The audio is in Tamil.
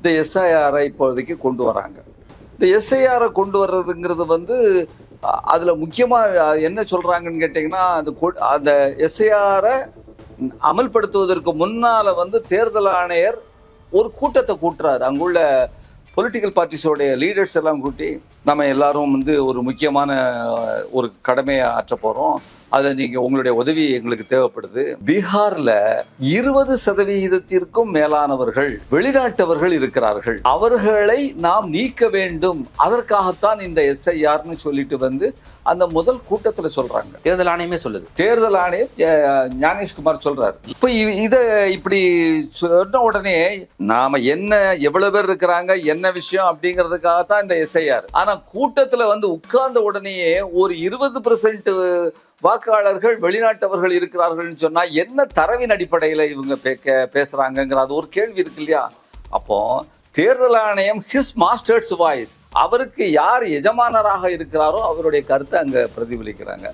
இந்த எஸ்ஐஆரை இப்போதைக்கு கொண்டு வராங்க. இந்த எஸ்ஐஆரை கொண்டு வர்றதுங்கிறது வந்து அதில் முக்கியமாக என்ன சொல்கிறாங்கன்னு கேட்டிங்கன்னா அந்த அந்த எஸ்ஐஆரை அமல்படுத்துவதற்கு முன்னால் வந்து தேர்தல் ஆணையர் ஒரு கூட்டத்தை கூட்டுறாரு. அங்குள்ள பொலிட்டிக்கல் பார்ட்டிஸோடைய லீடர்ஸ் எல்லாம் கூட்டி நம்ம எல்லாரும் வந்து ஒரு முக்கியமான ஒரு கடமையை ஆற்ற போறோம். அதில் நீங்க உங்களுடைய உதவி எங்களுக்கு தேவைப்படுது. பீகார்ல இருபது சதவீதத்திற்கும் மேலானவர்கள் வெளிநாட்டவர்கள் இருக்கிறார்கள். அவர்களை நாம் நீக்க வேண்டும். அதற்காகத்தான் இந்த எஸ்ஐஆர்னு சொல்லிட்டு வந்து அந்த முதல் கூட்டத்துல சொல்றாங்க. தேர்தல் ஆணையமே சொல்லுது. தேர்தல் ஆணையர் அஹ், ஞானேஷ்குமார் சொல்றாரு. இப்ப இத இப்படி சொன்ன உடனே நாம என்ன எவ்வளவு பேர் இருக்கிறாங்க என்ன விஷயம் அப்படிங்கிறதுக்காக தான் இந்த எஸ்ஐஆர். ஆனால் கூட்டத்தில் வந்து உட்கார்ந்த உடனேயே ஒரு இருபது பெர்சன்ட் வாக்காளர்கள் வெளிநாட்டவர்கள் இருக்கிறார்கள்னு சொன்னால் என்ன தரவின் அடிப்படையில் இவங்க பே- பேசுகிறாங்கங்கிற அது ஒரு கேள்வி இருக்கு இல்லையா? அப்போ தேர்தல் ஆணையம் ஹிஸ் மாஸ்டர்ஸ் வாய்ஸ் அவருக்கு யார் எஜமானராக இருக்கிறாரோ அவருடைய கருத்தை அங்கே பிரதிபலிக்கிறாங்க.